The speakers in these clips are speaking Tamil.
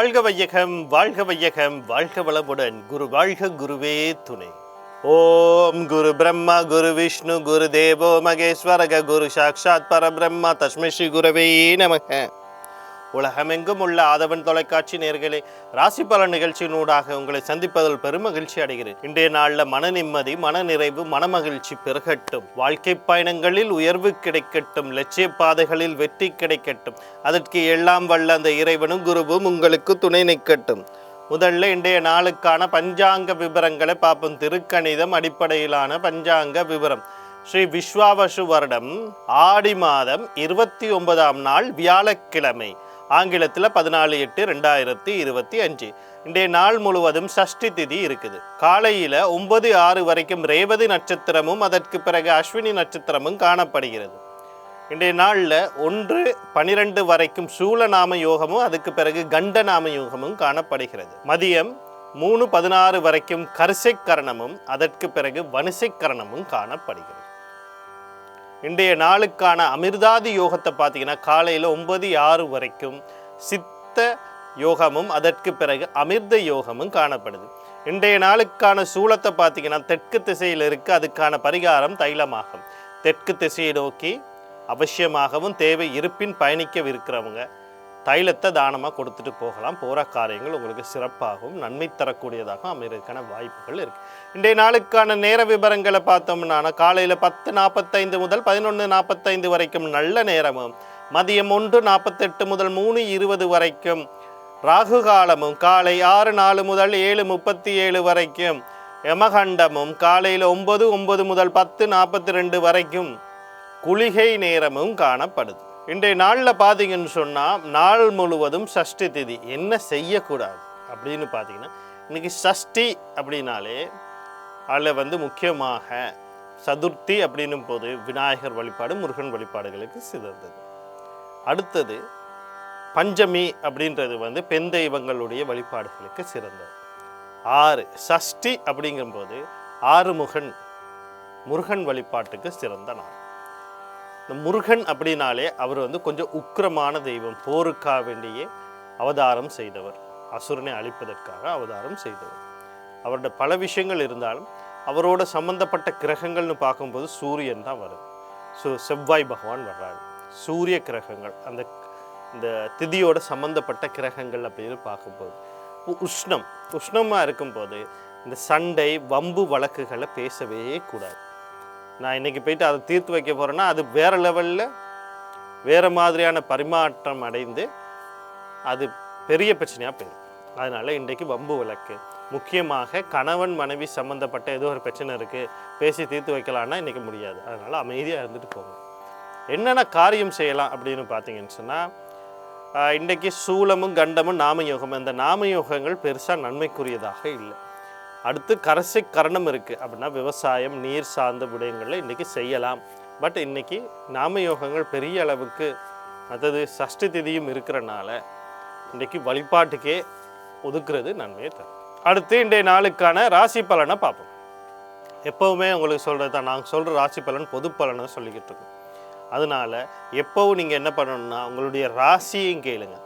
வாழ்க வையகம் வாழ்க வையகம் வாழ்க வளமுடன். குரு வாழ்க குருவே துணை. ஓம் குரு பிரம்மா குரு விஷ்ணு குரு தேவோ மகேஸ்வரக குரு சாட்சாத் பரபிரம்மா தஸ்மஸ்ரீ குருவே நமக. உலகமெங்கும் உள்ள ஆதவன் தொலைக்காட்சி நேர்களே ராசி பல நிகழ்ச்சியினூடாக உங்களை சந்திப்பதில் பெருமகிழ்ச்சி அடைகிறேன். இன்றைய நாளில் மன நிம்மதி மன நிறைவு மனமகிழ்ச்சி பெருகட்டும். வாழ்க்கை பயணங்களில் உயர்வு கிடைக்கட்டும் லட்சிய பாதைகளில் வெற்றி கிடைக்கட்டும். அதற்கு எல்லாம் வல்ல அந்த இறைவனும் குருவும் உங்களுக்கு துணை நிற்கட்டும். முதல்ல இன்றைய நாளுக்கான பஞ்சாங்க விவரங்களை பார்ப்போம். திருக்கணிதம் அடிப்படையிலான பஞ்சாங்க விவரம் ஸ்ரீ விஸ்வாவசு வருடம் ஆடி மாதம் இருபத்தி ஒன்பதாம் நாள் வியாழக்கிழமை. ஆங்கிலத்தில் பதினாலு எட்டு ரெண்டாயிரத்தி இருபத்தி அஞ்சு. இன்றைய நாள் முழுவதும் சஷ்டி திதி இருக்குது. காலையில் ஒன்பது ஆறு வரைக்கும் ரேவதி நட்சத்திரமும் அதற்கு பிறகு அஸ்வினி நட்சத்திரமும் காணப்படுகிறது. இன்றைய நாளில் ஒன்று பனிரெண்டு வரைக்கும் சூலநாம யோகமும் அதுக்கு பிறகு கண்டநாம யோகமும் காணப்படுகிறது. மதியம் மூணு பதினாறு வரைக்கும் கரிசைக்கரணமும் அதற்கு பிறகு வனிசைக் கரணமும் காணப்படுகிறது. இன்றைய நாளுக்கான அமிர்தாதி யோகத்தை பார்த்தீங்கன்னா காலையில் ஒன்பது ஆறு வரைக்கும் சித்த யோகமும் அதற்கு பிறகு அமிர்த யோகமும் காணப்படுது. இன்றைய நாளுக்கான சூலத்தை பார்த்தீங்கன்னா தெற்கு திசையில் இருக்குது அதுக்கான பரிகாரம் தைலமாகும். தெற்கு திசையை நோக்கி அவசியமாகவும் தேவை இருப்பின் பயணிக்கவிருக்கிறவங்க தைலத்தை தானமாக கொடுத்துட்டு போகலாம். போகிற காரியங்கள் உங்களுக்கு சிறப்பாகவும் நன்மை தரக்கூடியதாகவும் அமைகிறதுக்கான வாய்ப்புகள் இருக்குது இன்றைய நாளுக்கான நேர விவரங்களை பார்த்தோம்னா காலையில் பத்து நாற்பத்தைந்து முதல் பதினொன்று நாற்பத்தைந்து வரைக்கும் நல்ல நேரமும் மதியம் ஒன்று நாற்பத்தெட்டு முதல் மூணு இருபது வரைக்கும் ராகு காலமும் காலை ஆறு நாலு முதல் ஏழு முப்பத்தி ஏழு வரைக்கும் யமகண்டமும் காலையில் ஒன்பது ஒன்பது முதல் பத்து நாற்பத்தி ரெண்டு வரைக்கும் குளிகை நேரமும் காணப்படுது. இன்றைய நாளில் பார்த்தீங்கன்னு சொன்னால் நாள் முழுவதும் சஷ்டி திதி. என்ன செய்யக்கூடாது? அப்படின்னு பார்த்தீங்கன்னா இன்னைக்கு சஷ்டி அப்படின்னாலே அதில் வந்து முக்கியமாக சதுர்த்தி அப்படின்னும் போது விநாயகர் வழிபாடு முருகன் வழிபாடுகளுக்கு சிறந்தது. அடுத்தது பஞ்சமி அப்படின்றது வந்து பெண் தெய்வங்களுடைய வழிபாடுகளுக்கு சிறந்தது. ஆறு சஷ்டி அப்படிங்கும்போது ஆறுமுகன் முருகன் வழிபாட்டுக்கு சிறந்த நாள். இந்த முருகன் அப்படின்னாலே அவர் வந்து கொஞ்சம் உக்கிரமான தெய்வம் போருக்காக வேண்டியே அவதாரம் செய்தவர். அசுரனை அழிப்பதற்காக அவதாரம் செய்தவர். அவரோட பல விஷயங்கள் இருந்தாலும் அவரோட சம்பந்தப்பட்ட கிரகங்கள்னு பார்க்கும்போது சூரியன் தான் வருது ஸோ செவ்வாய் பகவான் வர்றாரு. சூரிய கிரகங்கள் அந்த இந்த திதியோட சம்பந்தப்பட்ட கிரகங்கள் அப்படின்னு பார்க்கும்போது உஷ்ணம். உஷ்ணமாக இருக்கும்போது இந்த சண்டை வம்பு வழக்குகளை பேசவே கூடாது. நான் இன்றைக்கி போயிட்டு அதை தீர்த்து வைக்க போகிறேன்னா அது வேறு லெவலில் வேறு மாதிரியான பரிமாற்றம் அடைந்து அது பெரிய பிரச்சனையாக போயிடும். அதனால் இன்றைக்கு வம்பு விளக்கு முக்கியமாக கணவன் மனைவி சம்மந்தப்பட்ட ஏதோ ஒரு பிரச்சனை இருக்குது பேசி தீர்த்து வைக்கலான்னா இன்றைக்கி முடியாது. அதனால் அமைதியாக இருந்துட்டு போங்க. என்னென்ன காரியம் செய்யலாம் அப்படின்னு பார்த்தீங்கன்னு சொன்னால் இன்றைக்கி சூலமும் கண்டமும் நாமயோகம். இந்த நாமயோகங்கள் பெருசாக நன்மைக்குரியதாக இல்லை. அடுத்து கரசை கரணம் இருக்குது அப்படின்னா விவசாயம் நீர் சார்ந்த விடயங்களில் இன்றைக்கி செய்யலாம். பட் இன்றைக்கி நாம யோகங்கள் பெரிய அளவுக்கு அதாவது சஷ்டி திதியும் இருக்கிறனால இன்றைக்கி வழிபாட்டுக்கே ஒதுக்குறது நன்மையை தரும். அடுத்து இன்றைய நாளுக்கான ராசி பலனை பார்ப்போம். எப்போவுமே உங்களுக்கு சொல்கிறது தான். நாங்கள் சொல்கிற ராசி பலன் பொது பலனை சொல்லிக்கிட்டு இருக்கோம். அதனால எப்போவும் நீங்கள் என்ன பண்ணணும்னா உங்களுடைய ராசியையும் கேளுங்க.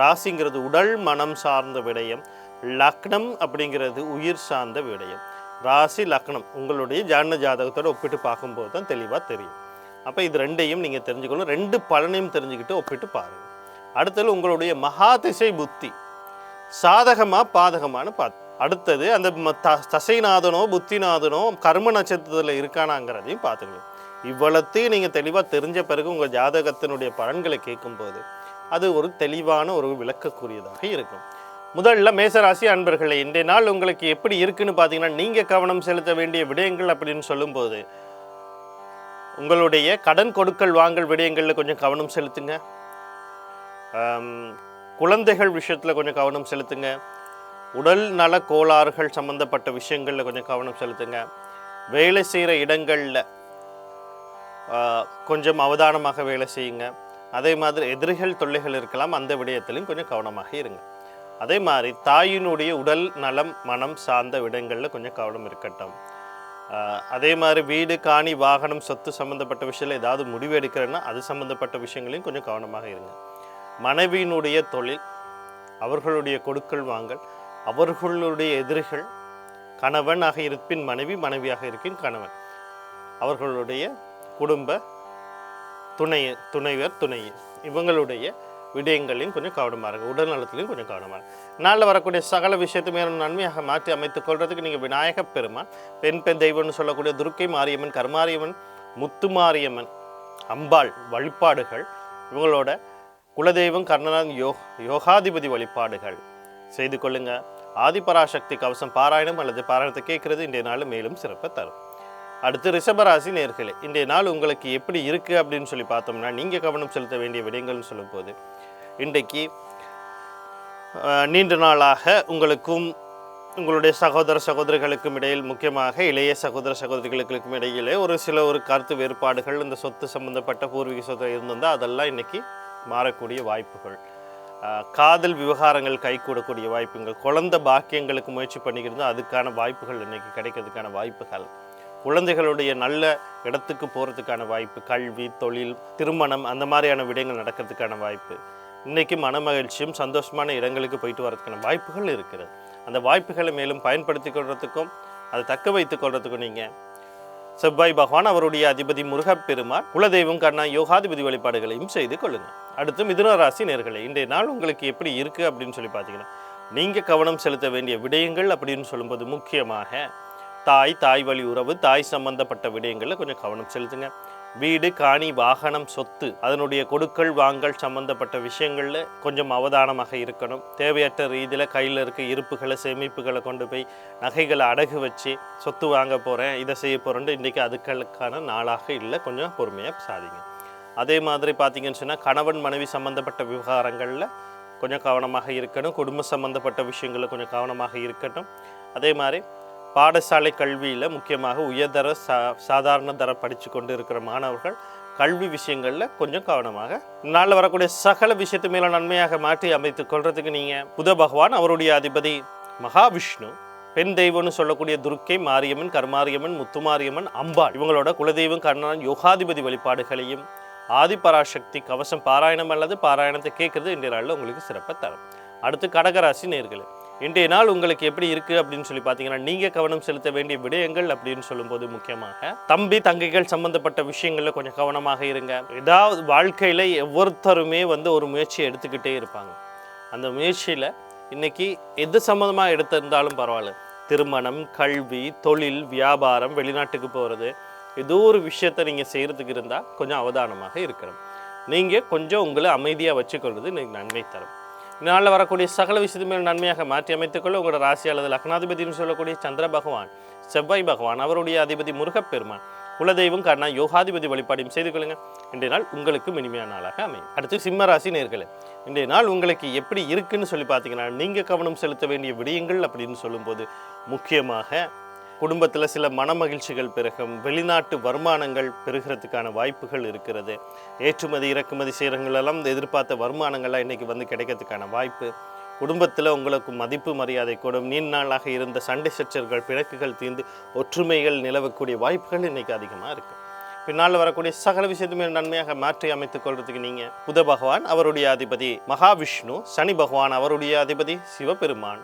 ராசிங்கிறது உடல் மனம் சார்ந்த விடயம். லக்னம் அப்படிங்கிறது உயிர் சார்ந்த விடயம். ராசி லக்னம் உங்களுடைய ஜான ஜாதகத்தோட ஒப்பிட்டு பார்க்கும்போது தான் தெளிவாக தெரியும். அப்போ இது ரெண்டையும் நீங்கள் தெரிஞ்சுக்கணும். ரெண்டு பலனையும் தெரிஞ்சுக்கிட்டு ஒப்பிட்டு பாருங்கள் அடுத்தது உங்களுடைய மகா திசை புத்தி. சாதகமா பாதகமானு பார்த்து அடுத்தது அந்த த- தசைநாதனோ புத்திநாதனோ கர்ம நட்சத்திரத்தில் இருக்கானாங்கிறதையும் பார்த்துக்கணும். இவ்வளத்தையும் நீங்கள் தெளிவாக தெரிஞ்ச பிறகு உங்கள் ஜாதகத்தினுடைய பலன்களை கேட்கும்போது அது ஒரு தெளிவான ஒரு விளக்கக்கூடியதாக இருக்கும். முதல்ல மேசராசி அன்பர்களே இன்றைய நாள் உங்களுக்கு எப்படி இருக்குன்னு பார்த்தீங்கன்னா நீங்கள் கவனம் செலுத்த வேண்டிய விடயங்கள் அப்படின்னு சொல்லும்போது உங்களுடைய கடன் கொடுக்கல் வாங்கல் விடயங்களில் கொஞ்சம் கவனம் செலுத்துங்க. குழந்தைகள் விஷயத்தில் கொஞ்சம் கவனம் செலுத்துங்க. உடல் நல கோளாறுகள் சம்மந்தப்பட்ட விஷயங்களில் கொஞ்சம் கவனம் செலுத்துங்க. வேலை செய்கிற இடங்களில் கொஞ்சம் அவதானமாக வேலை செய்யுங்க. அதே மாதிரி எதிரிகள் தொல்லைகள் இருக்கலாம் அந்த விடயத்திலையும் கொஞ்சம் கவனமாக இருங்க. அதே மாதிரி தாயினுடைய உடல் நலம் மனம் சார்ந்த விடங்களில் கொஞ்சம் கவனம் இருக்கட்டும். அதே மாதிரி வீடு காணி வாகனம் சொத்து சம்மந்தப்பட்ட விஷயத்தில் ஏதாவது முடிவு எடுக்கிறேன்னா அது சம்மந்தப்பட்ட விஷயங்களையும் கொஞ்சம் கவனமாக இருங்க. மனைவியினுடைய தொழில் அவர்களுடைய கொடுக்கல் வாங்கல் அவர்களுடைய எதிரிகள் கணவனாக இருப்பின் மனைவி மனைவியாக இருப்பின் கணவன். அவர்களுடைய குடும்ப துணை துணைவர் துணை இவங்களுடைய விடயங்களையும் கொஞ்சம் கவனமாக இருங்க. உடல் நலத்திலையும் கொஞ்சம் கவனமாக இருங்க. நாளில் வரக்கூடிய சகல விஷயத்தை மேலும் நன்மையாக மாற்றி அமைத்துக் கொள்றதுக்கு நீங்கள் விநாயக பெருமான் பெண் பெண் தெய்வம்னு சொல்லக்கூடிய துர்க்கை மாரியம்மன் கருமாரியம்மன் முத்துமாரியம்மன் அம்பாள் வழிபாடுகள் இவங்களோட குலதெய்வம் கர்ணநாதன் யோ யோகாதிபதி வழிபாடுகள் செய்து கொள்ளுங்க. ஆதிபராசக்தி கவசம் பாராயணம் அல்லது பாராயணத்தை கேட்கிறது. இன்றைய நாள் மேலும் சிறப்பை தரும். அடுத்து ரிஷபராசி நேர்களே இன்றைய நாள் உங்களுக்கு எப்படி இருக்குது அப்படின்னு சொல்லி பார்த்தோம்னா நீங்கள் கவனம் செலுத்த வேண்டிய விடயங்கள்னு சொல்லும்போது இன்றைக்கு நீண்ட நாளாக உங்களுக்கும் உங்களுடைய சகோதர சகோதரிகளுக்கும் இடையில் முக்கியமாக இளைய சகோதர சகோதரிகளுக்கும் இடையிலே ஒரு சில ஒரு கருத்து வேறுபாடுகள் இந்த சொத்து சம்பந்தப்பட்ட பூர்வீக சொத்து இருந்திருந்தால் அதெல்லாம் இன்றைக்கி மாறக்கூடிய வாய்ப்புகள். காதல் விவகாரங்கள் கைகூடக்கூடிய வாய்ப்புகள் குழந்தை பாக்கியங்களுக்கு முயற்சி பண்ணிக்கிறது அதுக்கான வாய்ப்புகள் இன்றைக்கி கிடைக்கிறதுக்கான வாய்ப்புகள். குழந்தைகளுடைய நல்ல இடத்துக்கு போகிறதுக்கான வாய்ப்பு கல்வி தொழில் திருமணம் அந்த மாதிரியான விடயங்கள் நடக்கிறதுக்கான வாய்ப்பு. இன்னைக்கு மனமகிழ்ச்சியும் சந்தோஷமான இடங்களுக்கு போயிட்டு வரதுக்கான வாய்ப்புகள் இருக்கிறது. அந்த வாய்ப்புகளை மேலும் பயன்படுத்தி கொள்றதுக்கும் அதை தக்க வைத்துக் கொள்றதுக்கும் நீங்கள் செவ்வாய் பகவான் அவருடைய அதிபதி முருகப்பெருமான் குலதெய்வம் கண்ணா யோகாதிபதி வழிபாடுகளையும் செய்து கொள்ளுங்கள் அடுத்து மிதுன ராசி நேர்களை இன்றைய நாள் உங்களுக்கு எப்படி இருக்குது அப்படின்னு சொல்லி பார்த்தீங்கன்னா நீங்கள் கவனம் செலுத்த வேண்டிய விடயங்கள் அப்படின்னு சொல்லும்போது முக்கியமாக தாய் தாய் வழி உறவு தாய் சம்பந்தப்பட்ட விடயங்களில் கொஞ்சம் கவனம் செலுத்துங்க. வீடு காணி வாகனம் சொத்து அதனுடைய கொடுக்கல் வாங்கல் சம்பந்தப்பட்ட விஷயங்களில் கொஞ்சம் அவதானமாக இருக்கணும். தேவையற்ற ரீதியில் கையில் இருக்க இருப்புகளை சேமிப்புகளை கொண்டு போய் நகைகளை அடகு வச்சு சொத்து வாங்க போகிறேன் இதை செய்ய போகிறேன்ட்டு இன்றைக்கி அதுக்களுக்கான நாளாக இல்லை கொஞ்சம் பொறுமையாக சாதிங்க. அதே மாதிரி பார்த்தீங்கன்னு சொன்னால் கணவன் மனைவி சம்பந்தப்பட்ட விவகாரங்களில் கொஞ்சம் கவனமாக இருக்கணும். குடும்ப சம்பந்தப்பட்ட விஷயங்களில் கொஞ்சம் கவனமாக இருக்கட்டும். அதே மாதிரி பாடசாலை கல்வியில் முக்கியமாக உயர்தர சா சாதாரண தர படித்து கொண்டு இருக்கிற மாணவர்கள் கல்வி விஷயங்களில் கொஞ்சம் கவனமாக நாளில் வரக்கூடிய சகல விஷயத்து மேலே நன்மையாக மாற்றி அமைத்து கொள்றதுக்கு நீங்கள் புத பகவான் அவருடைய அதிபதி மகாவிஷ்ணு பெண் தெய்வம்னு சொல்லக்கூடிய துர்க்கை மாரியம்மன் கருமாரியம்மன் முத்துமாரியம்மன் அம்பாள் இவங்களோட குலதெய்வம் கர்ணன் யோகாதிபதி வழிபாடுகளையும் ஆதிபராசக்தி கவசம் பாராயணம் அல்லது பாராயணத்தை கேட்குறது இன்றைய நாளில் உங்களுக்கு சிறப்பை தரும். அடுத்து கடகராசி நேர்களை இன்றைய நாள் உங்களுக்கு எப்படி இருக்குது அப்படின்னு சொல்லி பார்த்தீங்கன்னா நீங்கள் கவனம் செலுத்த வேண்டிய விடயங்கள் அப்படின்னு சொல்லும்போது முக்கியமாக தம்பி தங்கைகள் சம்பந்தப்பட்ட விஷயங்களில் கொஞ்சம் கவனமாக இருங்க. ஏதாவது வாழ்க்கையில் ஒவ்வொருத்தருமே வந்து ஒரு முயற்சியை எடுத்துக்கிட்டே இருப்பாங்க. அந்த முயற்சியில் இன்னைக்கு எது சம்மந்தமாக எடுத்திருந்தாலும் பரவாயில்ல. திருமணம் கல்வி தொழில் வியாபாரம் வெளிநாட்டுக்கு போகிறது ஏதோ ஒரு விஷயத்தை நீங்கள் செய்கிறதுக்கு இருந்தால் கொஞ்சம் அவதானமாக இருக்கணும். நீங்கள் கொஞ்சம் உங்களை அமைதியாக வச்சுக்கொள்வது இன்னைக்கு நன்மை தரும். நாளில் வரக்கூடிய சகல விஷயத்துமே நன்மையாக மாற்றி அமைத்துக்கொள்ள உங்களோட ராசி அல்லது லக்னாதிபதினு சொல்லக்கூடிய சந்திர பகவான் செவ்வாய் பகவான் அவருடைய அதிபதி முருகப்பெருமான் குலதெய்வம் கர்ணா யோகாதிபதி வழிபாடையும் செய்து கொள்ளுங்க. இன்றைய நாள் உங்களுக்கு இனிமையான நாளாக அமையும். அடுத்து சிம்ம ராசி நேர்களே இன்றைய நாள் உங்களுக்கு எப்படி இருக்குன்னு சொல்லி பார்த்தீங்கன்னா நீங்கள் கவனம் செலுத்த வேண்டிய விடயங்கள் அப்படின்னு சொல்லும்போது முக்கியமாக குடும்பத்தில் சில மனமகிழ்ச்சிகள் பெருகும் வெளிநாட்டு வருமானங்கள் பெருகிறதுக்கான வாய்ப்புகள் இருக்கிறது. ஏற்றுமதி இறக்குமதி செய்கிறவங்களெல்லாம் எதிர்பார்த்த வருமானங்கள்லாம் இன்றைக்கி வந்து கிடைக்கிறதுக்கான வாய்ப்பு. குடும்பத்தில் உங்களுக்கு மதிப்பு மரியாதை கூடும். நீண்ட நாளாக இருந்த சண்டை சச்சர்கள் பிணக்குகள் தீர்ந்து ஒற்றுமைகள் நிலவக்கூடிய வாய்ப்புகள் இன்றைக்கி அதிகமாக இருக்குது பின்னால் வரக்கூடிய சகல விஷயத்துமே நன்மையாக மாற்றி அமைத்துக் கொள்றதுக்கு நீங்கள் புத பகவான் அவருடைய அதிபதி மகாவிஷ்ணு சனி பகவான் அவருடைய அதிபதி சிவபெருமான்.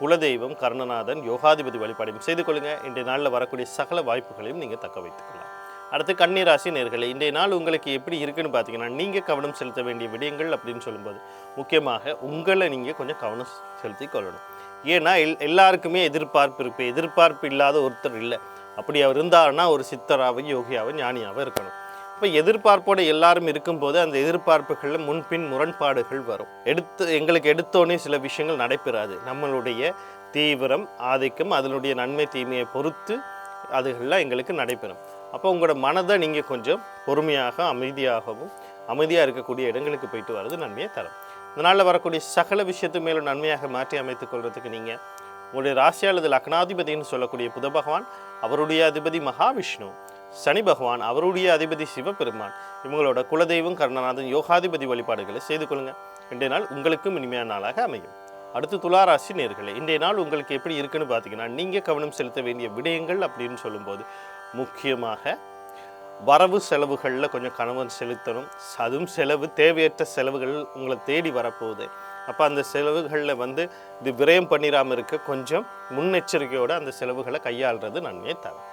குலதெய்வம் கர்ணநாதன் யோகாதிபதி வழிபாடையும் செய்து கொள்ளுங்கள் இன்றைய நாளில் வரக்கூடிய சகல வாய்ப்புகளையும் நீங்கள் தக்க வைத்துக்கொள்ளலாம். அடுத்து கன்னிராசி நேர்களை இன்றைய நாள் உங்களுக்கு எப்படி இருக்குன்னு பார்த்தீங்கன்னா நீங்கள் கவனம் செலுத்த வேண்டிய விடயங்கள் அப்படின்னு சொல்லும்போது முக்கியமாக உங்களை நீங்கள் கொஞ்சம் கவனம் செலுத்தி கொள்ளணும். ஏன்னா எல் எல்லாருக்குமே எதிர்பார்ப்பு இருப்பேன் எதிர்பார்ப்பு இல்லாத ஒருத்தர் இல்லை. அப்படி அவர் இருந்தாருன்னா ஒரு சித்தராகவும் யோகியாகவும் ஞானியாகவும் இருக்கணும். இப்போ எதிர்பார்ப்போட எல்லாரும் இருக்கும்போது அந்த எதிர்பார்ப்புகளில் முன்பின் முரண்பாடுகள் வரும். எடுத்து எங்களுக்கு எடுத்தோடனே சில விஷயங்கள் நடைபெறாது. நம்மளுடைய தீவிரம் ஆதிக்கம் அதனுடைய நன்மை தீமையை பொறுத்து அதுகள்லாம் எங்களுக்கு நடைபெறும். அப்போ உங்களோட மனதை நீங்கள் கொஞ்சம் பொறுமையாக அமைதியாகவும் அமைதியாக இருக்கக்கூடிய இடங்களுக்கு போயிட்டு வர்றது நன்மையை தரும். இதனால் வரக்கூடிய சகல விஷயத்து மேலும் நன்மையாக மாற்றி அமைத்துக் கொள்வதுக்கு நீங்கள் உங்களுடைய ராசி அல்லது லக்னாதிபதினு சொல்லக்கூடிய புத பகவான் அவருடைய அதிபதி மகாவிஷ்ணு. சனி பகவான் அவருடைய அதிபதி சிவபெருமான் இவங்களோட குலதெய்வம் கர்ணநாதன் யோகாதிபதி வழிபாடுகளை செய்து கொள்ளுங்க. இன்றைய நாள் உங்களுக்கும் இனிமையான நாளாக அமையும். அடுத்து துளாராசி நேர்களே இன்றைய நாள் உங்களுக்கு எப்படி இருக்குன்னு பார்த்தீங்கன்னா நீங்கள் கவனம் செலுத்த வேண்டிய விடயங்கள் அப்படின்னு சொல்லும்போது முக்கியமாக வரவு செலவுகளில் கொஞ்சம் கணவன் செலுத்தணும். அதுவும் செலவு தேவையற்ற செலவுகள் உங்களை தேடி வரப்போகுது. அப்போ அந்த செலவுகளில் வந்து இது விரயம் பண்ணிடாமல் இருக்க கொஞ்சம் முன்னெச்சரிக்கையோடு அந்த செலவுகளை கையாளுறது நன்மையை தரும்.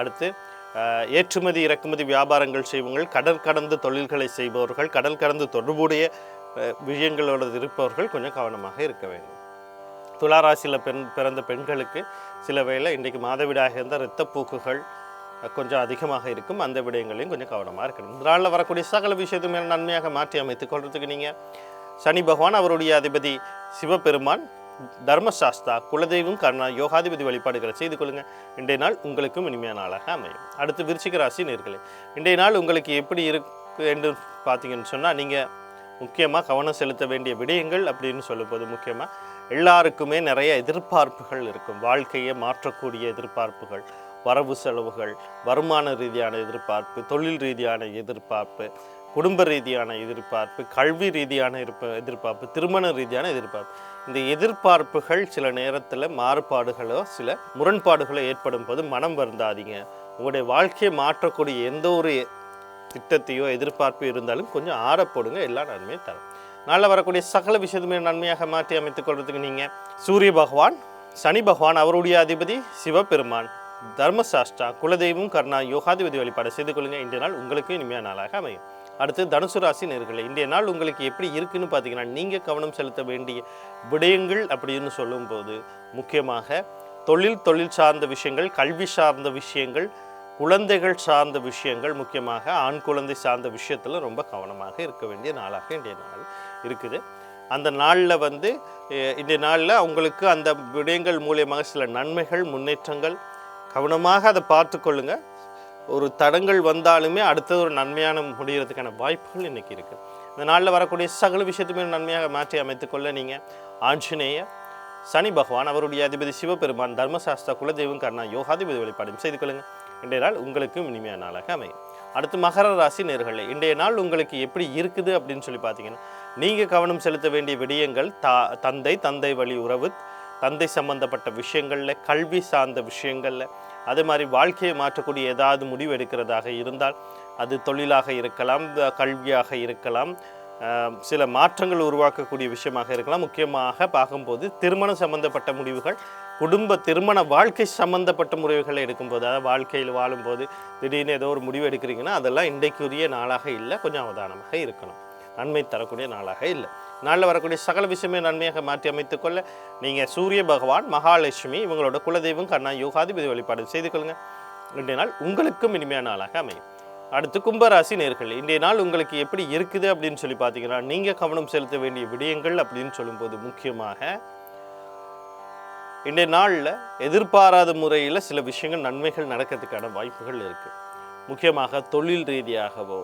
அடுத்து ஏற்றுமதி இறக்குமதி வியாபாரங்கள் செய்வங்கள் கடல் கடந்து தொழில்களை செய்பவர்கள் கடல் கடந்து தொடர்புடைய விஷயங்களோடு இருப்பவர்கள் கொஞ்சம் கவனமாக இருக்க வேண்டும். துளாராசியில் பெண் பிறந்த பெண்களுக்கு சில வேளை இன்றைக்கு மாதவிடாக இருந்த இரத்தப்போக்குகள் கொஞ்சம் அதிகமாக இருக்கும். அந்த விடயங்களையும் கொஞ்சம் கவனமாக இருக்கணும். இந்த நாளில் வரக்கூடிய சகல விஷயத்தையுமே நன்மையாக மாற்றி அமைத்துக் கொள்றதுக்கு நீங்கள் சனி பகவான் அவருடைய அதிபதி சிவபெருமான் தர்மசாஸ்தா குலதெய்வம் கர்ணா யோகாதிபதி வழிபாடுகளை செய்து கொள்ளுங்கள் இன்றைய நாள் உங்களுக்கும் இனிமையான நாளாக அமையும். அடுத்து விருச்சிக ராசி நேர்களே இன்றைய நாள் உங்களுக்கு எப்படி இருக்கு என்று பார்த்தீங்கன்னு சொன்னால் நீங்கள் முக்கியமாக கவனம் செலுத்த வேண்டிய விடயங்கள் அப்படின்னு சொல்லும்போது முக்கியமாக எல்லாருக்குமே நிறைய எதிர்பார்ப்புகள் இருக்கும். வாழ்க்கையை மாற்றக்கூடிய எதிர்பார்ப்புகள் வரவு செலவுகள் வருமான ரீதியான எதிர்பார்ப்பு தொழில் ரீதியான எதிர்பார்ப்பு குடும்ப ரீதியான எதிர்பார்ப்பு கல்வி ரீதியான இருப்ப எதிர்பார்ப்பு திருமண ரீதியான எதிர்பார்ப்பு. இந்த எதிர்பார்ப்புகள் சில நேரத்தில் மாறுபாடுகளோ சில முரண்பாடுகளோ ஏற்படும் போது மனம் வருந்தாதீங்க. உங்களுடைய வாழ்க்கையை மாற்றக்கூடிய எந்த ஒரு திட்டத்தையோ எதிர்பார்ப்பு இருந்தாலும் கொஞ்சம் ஆறப்போடுங்க எல்லா நன்மையும் தரும். நாளில் வரக்கூடிய சகல விஷயத்துமே நன்மையாக மாற்றி அமைத்துக் கொள்றதுக்கு நீங்கள் சூரிய பகவான் சனி பகவான் அவருடைய அதிபதி சிவபெருமான் தர்மசாஸ்திரா குலதெய்வம் கர்ணா யோகாதிபதி வழிபாடு செய்து கொள்ளுங்கள் இன்றைய நாள் உங்களுக்கு இனிமையான நாளாக அமையும். அடுத்து தனுசு ராசி நேர்களை இன்றைய நாள் உங்களுக்கு எப்படி இருக்குன்னு பார்த்தீங்கன்னா நீங்கள் கவனம் செலுத்த வேண்டிய விடயங்கள் அப்படின்னு சொல்லும்போது முக்கியமாக தொழில் தொழில் சார்ந்த விஷயங்கள் கல்வி சார்ந்த விஷயங்கள் குழந்தைகள் சார்ந்த விஷயங்கள் முக்கியமாக ஆண் குழந்தை சார்ந்த விஷயத்தில் ரொம்ப கவனமாக இருக்க வேண்டிய நாளாக இன்றைய நாள் இருக்குது. அந்த நாளில் வந்து இன்றைய நாளில் அவங்களுக்கு அந்த விடயங்கள் மூலியமாக சில நன்மைகள் முன்னேற்றங்கள் கவனமாக அதை பார்த்து ஒரு தடங்கள் வந்தாலுமே அடுத்தது ஒரு நன்மையான முடிகிறதுக்கான வாய்ப்புகள் இன்றைக்கி இருக்குது இந்த நாளில் வரக்கூடிய சகல விஷயத்துமே நன்மையாக மாற்றி அமைத்துக்கொள்ள நீங்கள் ஆஞ்சநேய சனி பகவான் அவருடைய அதிபதி சிவபெருமான் தர்மசாஸ்திர குலதெய்வம் கர்ணா யோகாதிபதி வழிபாடும் செய்து கொள்ளுங்கள் இன்றைய நாள் உங்களுக்கும் இனிமையான நாளாக அமையும். அடுத்து மகர ராசி நேர்களை இன்றைய நாள் உங்களுக்கு எப்படி இருக்குது அப்படின்னு சொல்லி பார்த்தீங்கன்னா நீங்கள் கவனம் செலுத்த வேண்டிய விடயங்கள் தா தந்தை தந்தை வழி உறவு தந்தை சம்பந்தப்பட்ட விஷயங்களில் கல்வி சார்ந்த விஷயங்களில் அதே மாதிரி வாழ்க்கையை மாற்றக்கூடிய ஏதாவது முடிவு எடுக்கிறதாக இருந்தால் அது தொழிலாக இருக்கலாம் கல்வியாக இருக்கலாம் சில மாற்றங்கள் உருவாக்கக்கூடிய விஷயமாக இருக்கலாம். முக்கியமாக பார்க்கும்போது திருமணம் சம்பந்தப்பட்ட முடிவுகள் குடும்ப திருமண வாழ்க்கை சம்பந்தப்பட்ட முடிவுகளை எடுக்கும்போது அதாவது வாழ்க்கையில் வாழும்போது திடீர்னு ஏதோ ஒரு முடிவு எடுக்கிறீங்கன்னா அதெல்லாம் இன்றைக்குரிய நாளாக இல்லை கொஞ்சம் அவதானமாக இருக்கணும். நன்மை தரக்கூடிய நாளாக இல்லை. நாளில் வரக்கூடிய சகல விஷயமே நன்மையாக மாற்றி அமைத்துக் கொள்ள நீங்கள் சூரிய பகவான் மகாலட்சுமி இவங்களோட குலதெய்வம் கண்ணா யோகாதிபதி வழிபாடு செய்து கொள்ளுங்க. இன்றைய நாள் உங்களுக்கும் இனிமையான நாளாக அமையும். அடுத்து கும்பராசி நேர்கள் இன்றைய நாள் உங்களுக்கு எப்படி இருக்குது அப்படின்னு சொல்லி பார்த்தீங்கன்னா நீங்கள் கவனம் செலுத்த வேண்டிய விடயங்கள் அப்படின்னு சொல்லும்போது முக்கியமாக இன்றைய நாளில் எதிர்பாராத முறையில் சில விஷயங்கள் நன்மைகள் நடக்கிறதுக்கான வாய்ப்புகள் இருக்குது முக்கியமாக தொழில் ரீதியாகவோ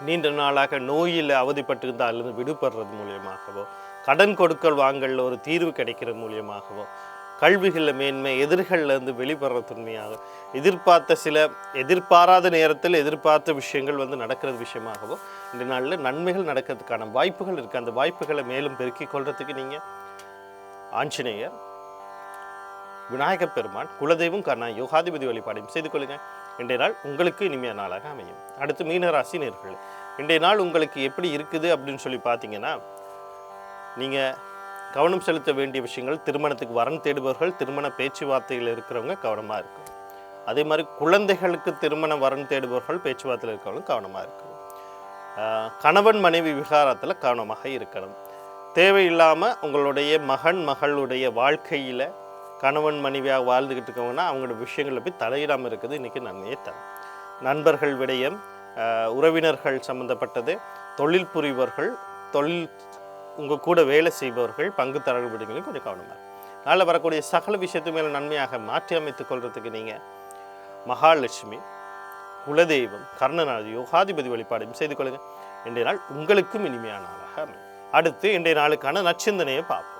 நீண்ட நாளாக நோயில் அவதிப்பட்டிருந்தால் அல்லது விடுபடுறது மூலியமாகவோ கடன் கொடுக்கல் வாங்கல்ல ஒரு தீர்வு கிடைக்கிறது மூலியமாகவோ கல்விகளில் மேன்மை எதிர்களில் இருந்து வெளிப்படுற தன்மையாக எதிர்பார்த்த சில எதிர்பாராத நேரத்தில் எதிர்பார்த்த விஷயங்கள் வந்து நடக்கிறது விஷயமாகவோ இந்த நாளில் நன்மைகள் நடக்கிறதுக்கான வாய்ப்புகள் இருக்குது அந்த வாய்ப்புகளை மேலும் பெருக்கிக் கொள்றதுக்கு நீங்கள் ஆஞ்சநேயர் விநாயகப் பெருமான் குலதெய்வம் கண்ணா யோகாதிபதி வழிபாடையும் செய்து கொள்ளுங்க. இன்றைய நாள் உங்களுக்கு இனிமையான நாளாக அமையும். அடுத்து மீனராசி நேர்கள். இன்றைய நாள் உங்களுக்கு எப்படி இருக்குது அப்படின்னு சொல்லி பார்த்தீங்கன்னா நீங்கள் கவனம் செலுத்த வேண்டிய விஷயங்கள் திருமணத்துக்கு வரன் தேடுபவர்கள் திருமண பேச்சுவார்த்தையில் இருக்கிறவங்க கவனமாக இருக்கும் அதே மாதிரி குழந்தைகளுக்கு திருமண வரன் தேடுபவர்கள் பேச்சுவார்த்தையில் இருக்கிறவங்க கவனமாக இருக்கும் கணவன் மனைவி விகாரத்தில் கவனமாக இருக்கணும். தேவையில்லாமல் உங்களுடைய மகன் மகளுடைய வாழ்க்கையில் கணவன் மனைவியாக வாழ்ந்துக்கிட்டு இருக்கவங்கன்னா அவங்களோட விஷயங்களில் போய் தலையிடாமல் இருக்குது. இன்றைக்கி நன்மையை தரும். நண்பர்கள் விடயம் உறவினர்கள் சம்மந்தப்பட்டது தொழில் புரிபவர்கள் தொழில் உங்கள் கூட வேலை செய்பவர்கள் பங்குதாரர்கள் விடுங்களையும் கொஞ்சம் கவனமாக நாளில் வரக்கூடிய சகல விஷயத்து மேலே நன்மையாக மாற்றி அமைத்துக் கொள்றதுக்கு நீங்கள் மகாலட்சுமி குலதெய்வம் கர்ணநாதி யோகாதிபதி வழிபாடையும் செய்து கொள்ளுங்கள் இன்றைய நாள் உங்களுக்கும் இனிமையான நாளாக அமையும். அடுத்து இன்றைய நாளுக்கான நச்சிந்தனையை பார்ப்போம்.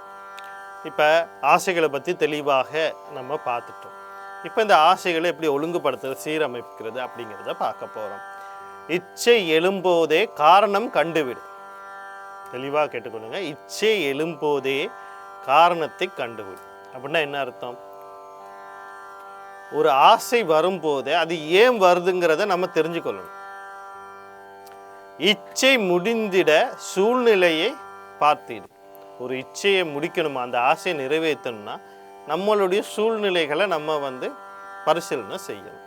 இப்போ ஆசைகளை பற்றி தெளிவாக நம்ம பார்த்துட்டோம். இப்போ இந்த ஆசைகளை எப்படி ஒழுங்குபடுத்துறது சீரமைக்கிறது அப்படிங்கிறத பார்க்க போகிறோம் இச்சை எழும்போதே காரணம் கண்டுவிடு. தெளிவாக கேட்டுக்கொள்ளுங்க. இச்சை எழும்போதே காரணத்தை கண்டுவிடு. அப்படின்னா என்ன அர்த்தம்? ஒரு ஆசை வரும்போது அது ஏன் வருதுங்கிறத நம்ம தெரிஞ்சுக்கொள்ளணும். இச்சை முடிந்திட சூழ்நிலையை பார்த்தீடு. ஒரு இச்சையை முடிக்கணுமா? அந்த ஆசையை நிறைவேற்றணும்னா நம்மளுடைய சூழ்நிலைகளை நம்ம வந்து பரிசீலனை செய்யணும்.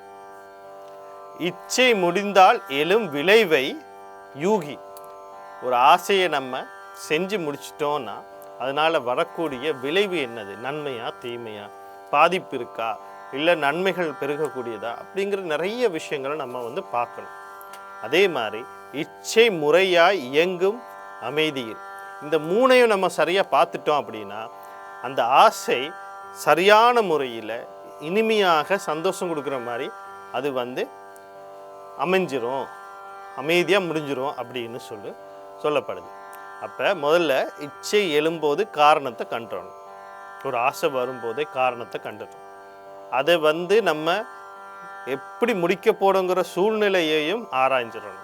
இச்சை முடிந்தால் எழும் விளைவை யூகி. ஒரு ஆசையை நம்ம செஞ்சு முடிச்சிட்டோம்னா அதனால் வரக்கூடிய விளைவு என்னது? நன்மையா தீமையா? பாதிப்பு இருக்கா? இல்லை நன்மைகள் பெருகக்கூடியதா? அப்படிங்கிற நிறைய விஷயங்களை நம்ம வந்து பார்க்கணும். அதே மாதிரி இச்சை முறையாய் இயங்கும் அமைதியில். இந்த மூணையும் நம்ம சரியாக பார்த்துட்டோம் அப்படின்னா அந்த ஆசை சரியான முறையில் இனிமையாக சந்தோஷம் கொடுக்குற மாதிரி அது வந்து அமைஞ்சிரும். அமைதியாக முடிஞ்சிரும் அப்படின்னு சொல்லி சொல்லப்படுது. அப்போ முதல்ல இச்சை எழும்போது காரணத்தை கண்டுறணும் ஒரு ஆசை வரும்போதே காரணத்தை கண்டுறோம் அதை வந்து நம்ம எப்படி முடிக்க போகிறோங்கிற சூழ்நிலையையும் ஆராய்ஞ்சிடணும்.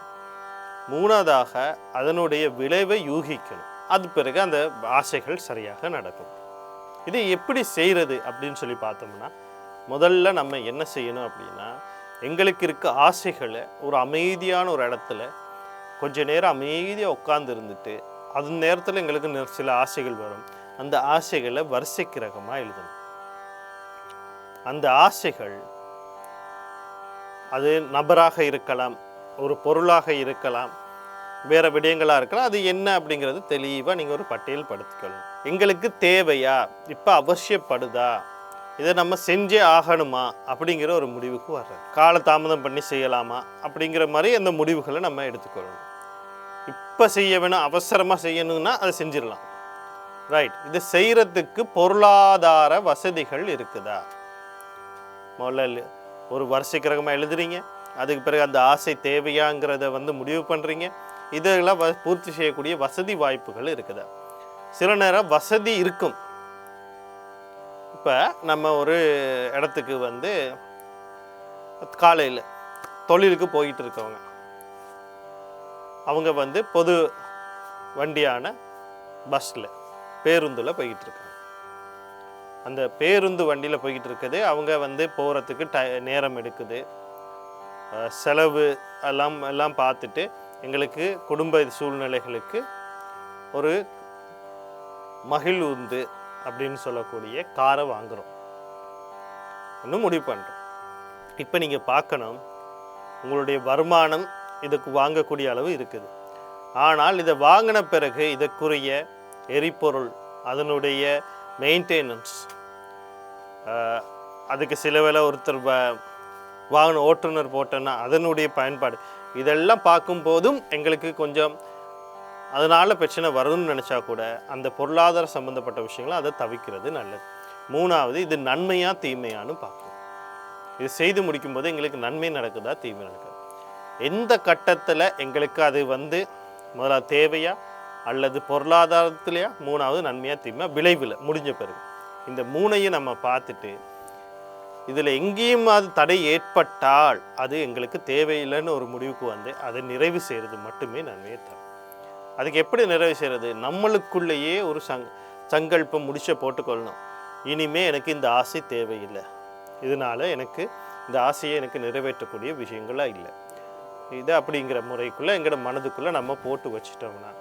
மூணாவதாக அதனுடைய விளைவை யூகிக்கணும். அது பிறகு அந்த ஆசைகள் சரியாக நடக்கும். இது எப்படி செய்கிறது அப்படின்னு சொல்லி பார்த்தோம்னா முதல்ல நம்ம என்ன செய்யணும் அப்படின்னா எங்களுக்கு இருக்க ஆசைகளை ஒரு அமைதியான ஒரு இடத்துல கொஞ்ச நேரம் அமைதியாக உட்காந்து இருந்துட்டு அது நேரத்தில் எங்களுக்கு சில ஆசைகள் வரும். அந்த ஆசைகளை வரிசைக்கு ரகமாக எழுதணும். அந்த ஆசைகள் அது நபராக இருக்கலாம் ஒரு பொருளாக இருக்கலாம் வேறு விடயங்களாக இருக்கலாம். அது என்ன அப்படிங்கிறது தெளிவாக நீங்கள் ஒரு பட்டியல் படுத்திக்கணும். எங்களுக்கு தேவையா? இப்போ அவசியப்படுதா? இதை நம்ம செஞ்சே ஆகணுமா? அப்படிங்கிற ஒரு முடிவுக்கு வர்றது கால தாமதம் பண்ணி செய்யலாமா? அப்படிங்கிற மாதிரி அந்த முடிவுகளை நம்ம எடுத்துக்கொள்ளணும். இப்போ செய்ய வேணும் அவசரமாக செய்யணும்னா அதை செஞ்சிடலாம். ரைட் இது செய்கிறதுக்கு பொருளாதார வசதிகள் இருக்குதா? முதல்ல ஒரு வருஷக்கிரகமாக எழுதுறீங்க. அதுக்கு பிறகு அந்த ஆசை தேவையாங்கிறத வந்து முடிவு பண்ணுறீங்க இதெல்லாம் வ பூர்த்தி செய்யக்கூடிய வசதி வாய்ப்புகள் இருக்குது. சில நேரம் வசதி இருக்கும். இப்போ நம்ம ஒரு இடத்துக்கு வந்து காலையில் தொழிலுக்கு போயிட்டு இருக்கவங்க. அவங்க வந்து பொது வண்டியான பஸ்ஸில் பேருந்தில் போய்கிட்டு இருக்காங்க. அந்த பேருந்து வண்டியில் போய்கிட்டு இருக்குது. அவங்க வந்து போகிறதுக்கு ட நேரம் எடுக்குது. செலவு எல்லாம் எல்லாம் பார்த்துட்டு எங்களுக்கு குடும்ப சூழ்நிலைகளுக்கு ஒரு மகிழ்வுந்து அப்படின்னு சொல்லக்கூடிய காரை வாங்குகிறோம் இன்னும் முடிவு பண்ணுறோம் இப்போ நீங்கள் பார்க்கணும் உங்களுடைய வருமானம் இதுக்கு வாங்கக்கூடிய அளவு இருக்குது. ஆனால் இதை வாங்கின பிறகு இதற்குரிய எரிபொருள் அதனுடைய மெயின்டெனன்ஸ் அதுக்கு சில வேலை ஒருத்தர் வ- வாகன ஓட்டுநர் போட்டோன்னா அதனுடைய பயன்பாடு இதெல்லாம் பார்க்கும்போதும் எங்களுக்கு கொஞ்சம் அதனால் பிரச்சனை வரும்னு நினச்சா கூட அந்த பொருளாதார சம்மந்தப்பட்ட விஷயங்களை அதை தவிக்கிறது நல்லது. மூணாவது இது நன்மையாக தீமையான்னு பார்க்கணும். இது செய்து முடிக்கும்போது எங்களுக்கு நன்மை நடக்குதா தீமை நடக்குதா. எந்த கட்டத்தில் எங்களுக்கு அது வந்து முதல்ல தேவையா அல்லது பொருளாதாரத்துலையா? மூணாவது நன்மையாக தீமையாக விளைவில் முடிஞ்ச பிறகு. இந்த மூணையும் நம்ம பார்த்துட்டு இதில் எங்கேயும் அது தடை ஏற்பட்டால் அது எங்களுக்கு தேவையில்லைன்னு ஒரு முடிவுக்கு வந்து அதை நிறைவு செய்கிறது மட்டுமே நன்மையை தரும் அதுக்கு எப்படி நிறைவு செய்கிறது? நம்மளுக்குள்ளேயே ஒரு சங் சங்கல்பம் முடிச்ச போட்டுக்கொள்ளணும். இனிமே எனக்கு இந்த ஆசை தேவையில்லை. இதனால எனக்கு இந்த ஆசையை எனக்கு நிறைவேற்றக்கூடிய விஷயங்களாக இல்லை. இது அப்படிங்கிற முறைக்குள்ளே எங்களோட மனதுக்குள்ளே நம்ம போட்டு வச்சிட்டோம்னா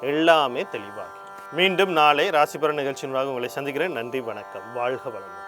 எல்லாமே தெளிவாகும். மீண்டும் நாளை ராசிபர நிகழ்ச்சியின் உங்களை சந்திக்கிறேன். நன்றி வணக்கம். வாழ்க வளமுடன்.